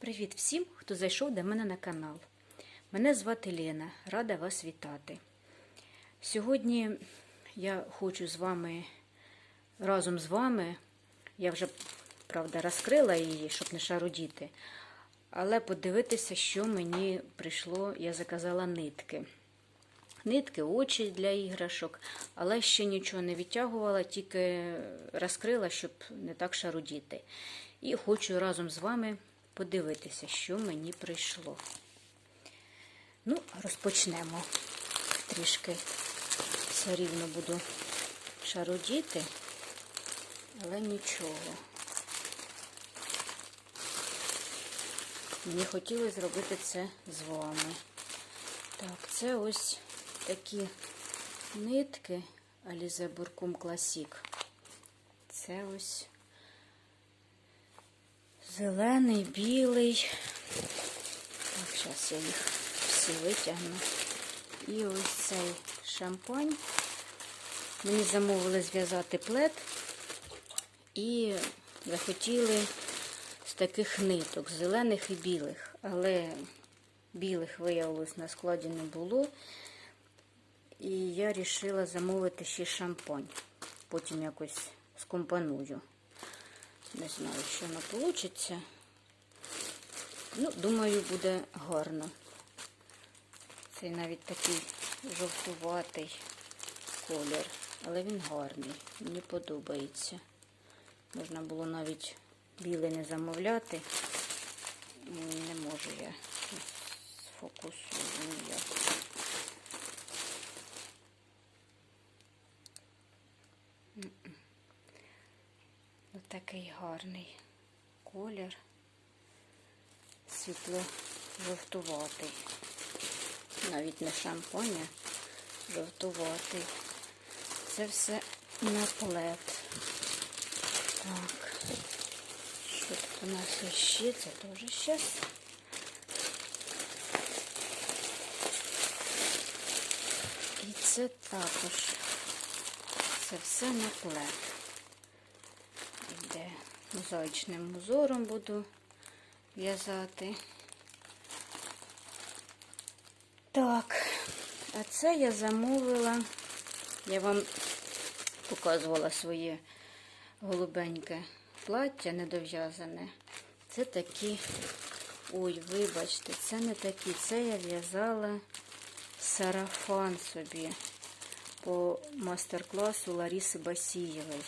Привіт всім, хто зайшов до мене на канал. Мене звати Лена, рада вас вітати. Сьогодні я хочу з вами, разом з вами, я вже, правда, розкрила її, щоб не шарудіти, але подивитися, що мені прийшло, я заказала нитки. Нитки, очі для іграшок, але ще нічого не відтягувала, тільки розкрила, щоб не так шарудіти. І хочу разом з вами подивитися, що мені прийшло. Ну, розпочнемо. Трішки все рівно буду шарудіти, але нічого. Мені хотілося зробити це з вами. Так, це ось такі нитки Alize Буркум Classic. Це ось зелений, білий. Так, зараз я їх всі витягну. І ось цей шампунь. Мені замовили зв'язати плед і захотіли з таких ниток, зелених і білих. Але білих виявилось на складі не було. І я вирішила замовити ще шампунь. Потім якось скомпоную. Не знаю, що воно вийде. Ну, думаю, буде гарно. Цей навіть такий жовтуватий колір, але він гарний, мені подобається. Можна було навіть білий не замовляти. Не можу я сфокусую ніяк. Такий гарний колір, світло-жовтуватий. Навіть не шампунь, а жовтуватий. Це все на плед. Так, що тут у нас ще? Це теж щас. І це також. Це все на плед йде мозаїчним узором буду в'язати. Так, а це я замовила, я вам показувала своє голубеньке плаття недов'язане. Це такі, ой, вибачте, це не такі, це я в'язала сарафан собі по мастер-класу Ларіси Басієвої.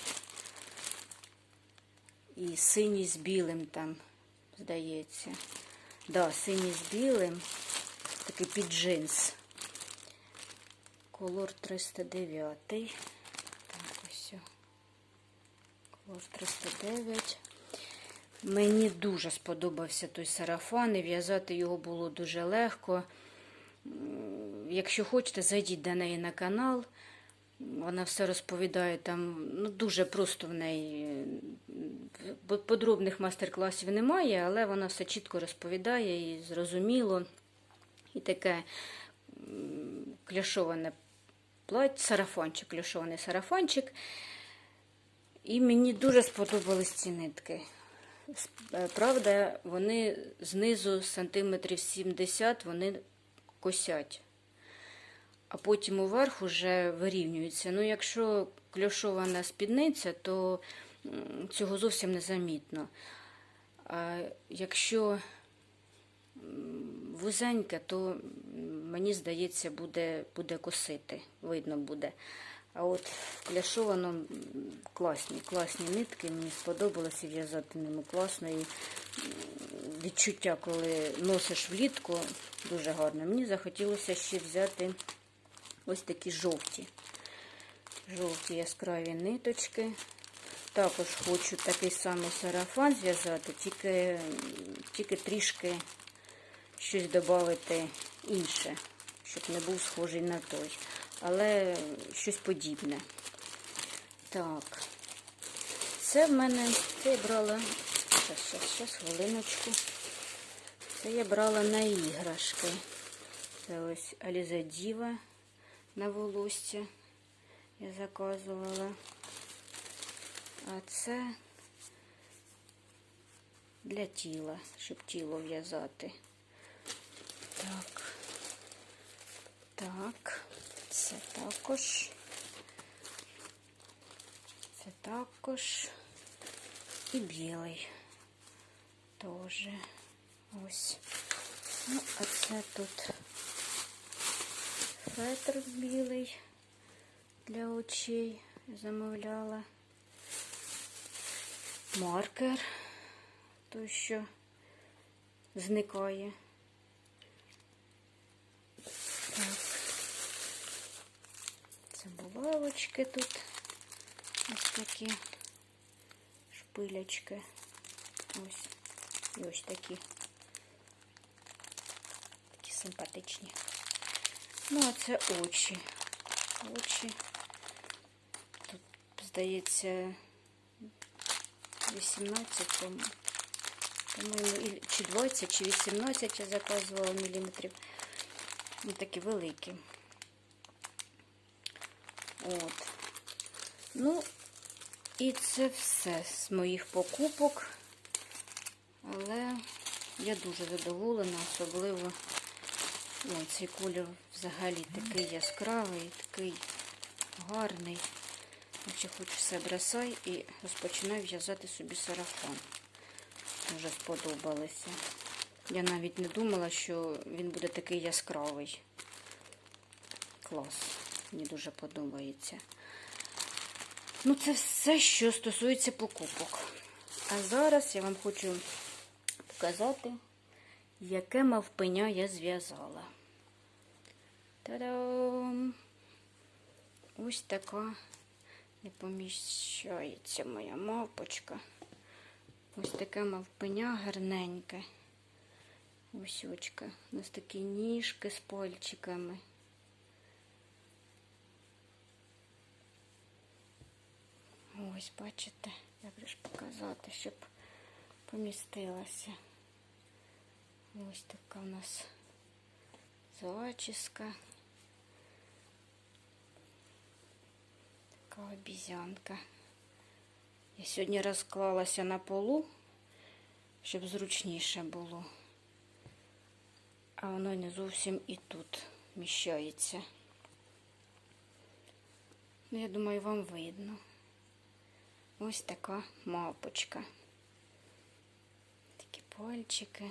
І синій з білим там, здається. Да, синій з білим. Такий під джинс. Колор 309. Так, ось. Колор 309. Мені дуже сподобався той сарафан, і в'язати його було дуже легко. Якщо хочете, зайдіть до неї на канал. Вона все розповідає там, ну дуже просто в неї подробних майстер-класів немає, але вона все чітко розповідає і зрозуміло. І таке кляшоване плаття, сарафанчик, кляшований сарафанчик. І мені дуже сподобались ці нитки. Правда, вони знизу сантиметрів 70 вони косять а потім уверх уже вирівнюється. Ну, якщо кльошована спідниця, то цього зовсім не замітно. А якщо вузеньке, то мені здається, буде буде косити, видно буде. А от кляшовано класні, класні нитки, мені сподобалося в'язати ними класно. І відчуття, коли носиш влітку, дуже гарно. Мені захотілося ще взяти ось такі жовті. Жовті яскраві ниточки. Також хочу такий самий сарафан зв'язати, тільки тільки трішки щось додати інше, щоб не був схожий на той. Але щось подібне. Так, це в мене, це я брала, зараз, зараз, зараз, хвилиночку. Це я брала на іграшки. Це ось Аліза Діва на волосся я заказувала. А це для тіла, щоб тіло в'язати. Так. Так, це також. Це також. І білий. Теж. Ось. Ну, а це тут фетр білий для очей замовляла. Маркер, той, що зникає. Так. Це булавочки тут. Ось такі шпилячки. Ось. І ось такі. Такі симпатичні. Ну, а це очі. Очі. Тут, здається, 18, по-моєму, чи 20, чи 18 я заказувала міліметрів. Ну, такі великі. От. Ну, і це все з моїх покупок. Але я дуже задоволена, особливо ну, цей колір взагалі такий яскравий, такий гарний. Наче хочу все бросай і розпочинаю в'язати собі сарафан. Дуже сподобалося. Я навіть не думала, що він буде такий яскравий. Клас. Мені дуже подобається. Ну, це все, що стосується покупок. А зараз я вам хочу показати, яке мавпеня я зв'язала. Та-дам! Ось така не поміщається моя мавпочка. Ось таке мавпеня гарненьке. Ось очка. Нас такі ніжки з пальчиками. Ось, бачите, же ж показати, щоб помістилася. Ось така у нас зачіска. Така обізянка. Я сьогодні розклалася на полу, щоб зручніше було. А воно не зовсім і тут вміщається. Ну, я думаю, вам видно. Ось така мавпочка. Такі пальчики.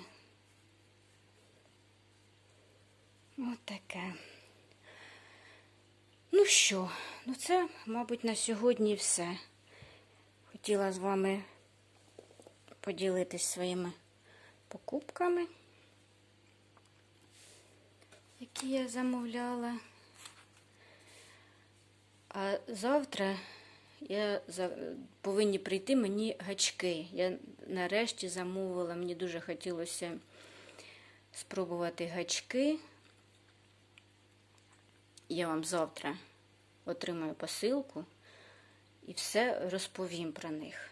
Ось таке. Ну що, ну це, мабуть, на сьогодні все. Хотіла з вами поділитись своїми покупками, які я замовляла. А завтра я повинні прийти мені гачки. Я нарешті замовила, мені дуже хотілося спробувати гачки. Я вам завтра отримаю посилку і все розповім про них.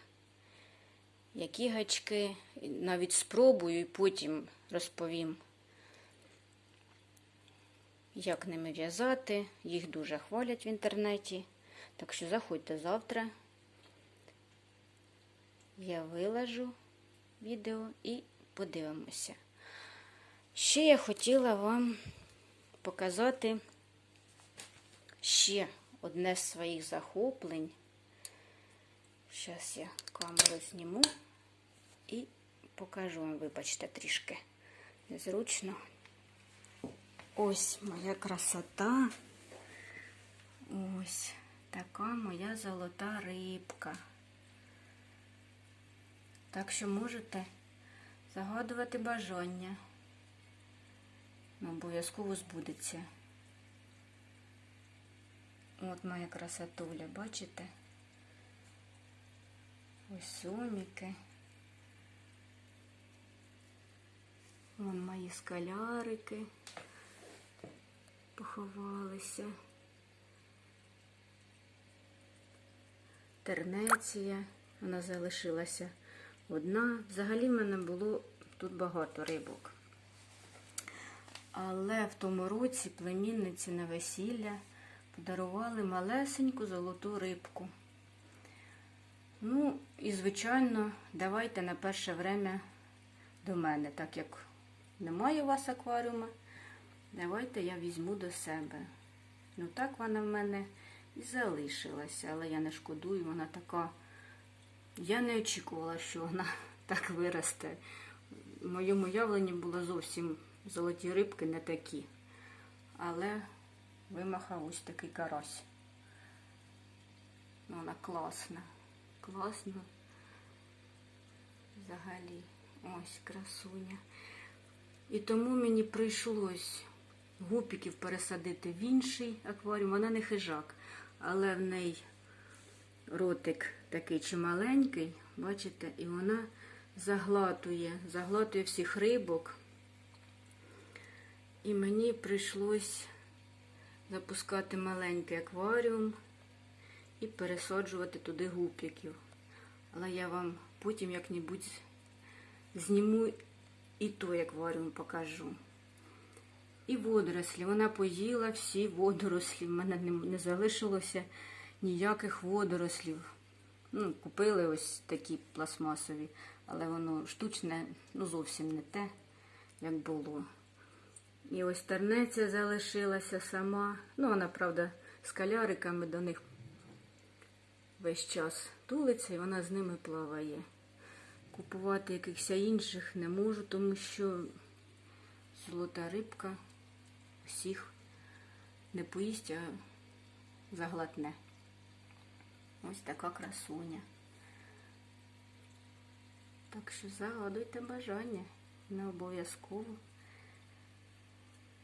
Які гачки, навіть спробую і потім розповім, як ними в'язати. Їх дуже хвалять в інтернеті. Так що заходьте завтра. Я вилажу відео і подивимося. Ще я хотіла вам показати ще одне з своїх захоплень. Зараз я камеру зніму і покажу вам, вибачте, трішки незручно. Ось моя красота. Ось така моя золота рибка. Так що можете загадувати бажання. Обов'язково збудеться. От моя красотуля, бачите? Ось суміки. Вон мої скалярики поховалися. Тернеція, вона залишилася одна. Взагалі в мене було тут багато рибок. Але в тому році племінниці на весілля подарували малесеньку золоту рибку. Ну, і, звичайно, давайте на перше время до мене, так як немає у вас акваріума, давайте я візьму до себе. Ну так вона в мене і залишилася, але я не шкодую, вона така. Я не очікувала, що вона так виросте. В моєму уявленні було зовсім золоті рибки не такі. Але вимахав ось такий карась. Ну, вона класна. Класна. Взагалі. Ось красуня. І тому мені прийшлось гупіків пересадити в інший акваріум. Вона не хижак, але в неї ротик такий чималенький, бачите, і вона заглатує, заглатує всіх рибок. І мені прийшлось запускати маленький акваріум і пересаджувати туди гупіків. Але я вам потім як-небудь зніму і той акваріум покажу. І водорослі. Вона поїла всі водорослі. В мене не, не залишилося ніяких водорослів. Ну, купили ось такі пластмасові, але воно штучне, ну зовсім не те, як було. І ось тернеця залишилася сама. Ну, вона, правда, з каляриками до них весь час тулиться і вона з ними плаває. Купувати якихось інших не можу, тому що золота рибка всіх не поїсть, а заглотне. Ось така красуня. Так що загадуйте бажання. Не обов'язково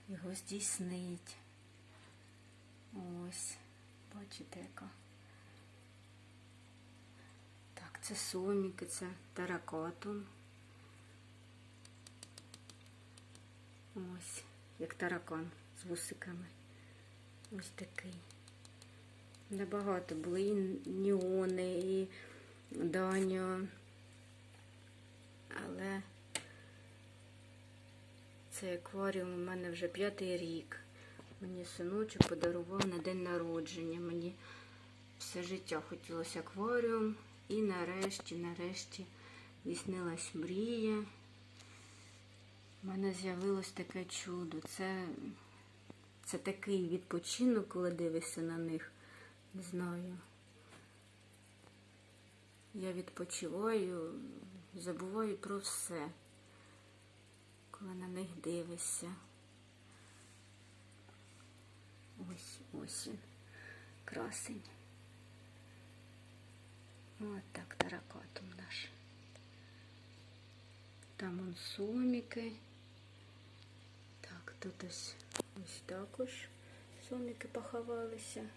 його здійснить. Ось, бачите, яка. Так, це соміки, це таракатун. Ось, як таракан з вусиками. Ось такий. Небагато були і Ніони, і Даніо. Але цей акваріум у мене вже п'ятий рік. Мені синочок подарував на день народження. Мені все життя хотілося акваріум. І нарешті, нарешті здійснилась мрія. У мене з'явилось таке чудо. Це, це такий відпочинок, коли дивишся на них. Не знаю. Я відпочиваю, забуваю про все, дивишся. Ось ось красень. Ось так таракатом наш. Там он соміки. Так, тут ось ось також соміки поховалися.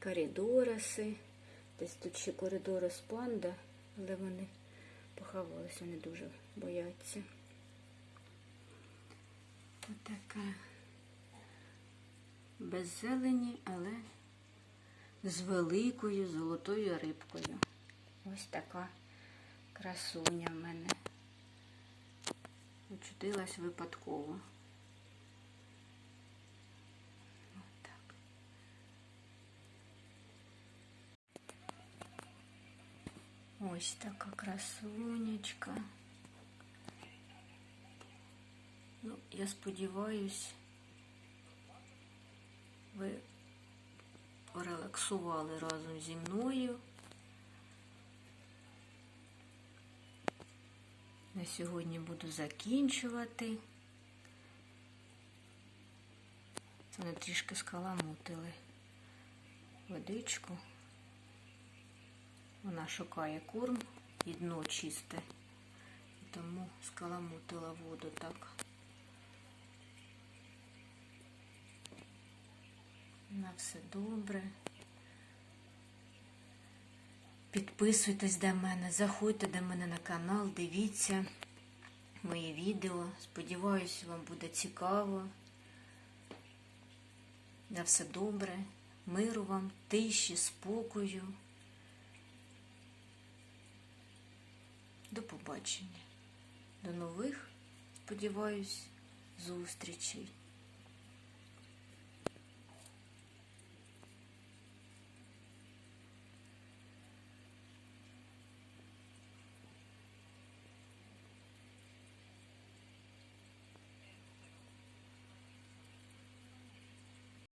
Коридораси. Десь тут ще коридорис панда, але вони поховалися, вони дуже бояться. Отака без зелені, але з великою золотою рибкою. Ось така красуня в мене. Очутилась випадково. Ось така красунечка. Ну, я сподіваюсь, ви порелаксували разом зі мною. На сьогодні буду закінчувати. Вони трішки скаламутили водичку. Вона шукає корм і дно чисте, тому скаламутила воду так. На все добре. Підписуйтесь до мене, заходьте до мене на канал, дивіться мої відео. Сподіваюсь, вам буде цікаво. На все добре, миру вам, тиші, спокою. До побачення. До нових, сподіваюсь, зустрічей.